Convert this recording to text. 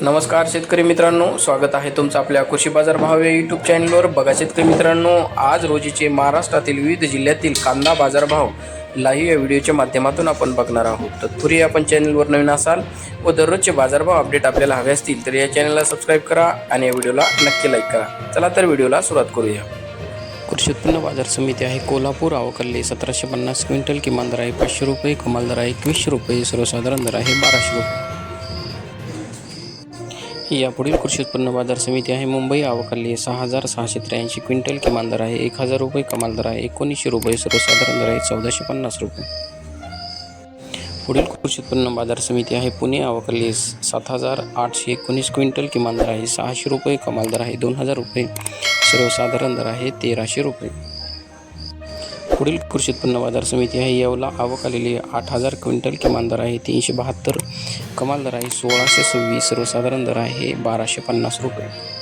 नमस्कार शेतकरी मित्रांनो स्वागत आहे तुमचं आपल्या कृषी बाजार भाव या यूट्यूब चॅनलवर बघा शेतकरी मित्रांनो आज रोजीचे महाराष्ट्रातील विविध जिल्ह्यातील कांदा बाजारभाव लाईव्ह या व्हिडिओच्या माध्यमातून आपण बघणार आहोत. तत्पूर्वी आपण चॅनलवर नवीन असाल व दररोजचे बाजारभाव अपडेट आपल्याला हवे असतील तर या चॅनलला सबस्क्राईब करा आणि या व्हिडिओला नक्की लाईक करा. चला तर व्हिडिओला सुरुवात करूया. कृषी उत्पन्न बाजार समिती आहे कोल्हापूर. अवकल्ले सतराशे पन्नास क्विंटल किमान दर आहे पाचशे रुपये कमाल दर आहे एकवीसशे रुपये सर्वसाधारण दर आहे बाराशे रुपये. यापुढील कृषी उत्पन्न बाजार समिती आहे. मुंबई आवकल्ले सहा हजार सहाशे त्र्याऐंशी क्विंटल किमान दर आहे. एक हजार रुपये कमाल दर आहे. एकोणीसशे रुपये सर्वसाधारण दर आहे. चौदाशे पन्नास रुपये. पुढील कृषी उत्पन्न बाजार समिती आहे. पुणे आवकल्ले सात हजार आठशे एकोणीस क्विंटल किमान दर आहे. सहाशे रुपये कमाल दर आहे. दोन हजार रुपये सर्वसाधारण दर आहे. तेराशे रुपये. पुढील कृषी उत्पन्न बाजार समिती आहे. येवला आवक आलेली आठ हजार क्विंटल किमान दर आहे. तीनशे बहात्तर कमाल दर आहे. सोळाशे सव्वीस सर्वसाधारण दर आहे. बाराशे पन्नास रुपये.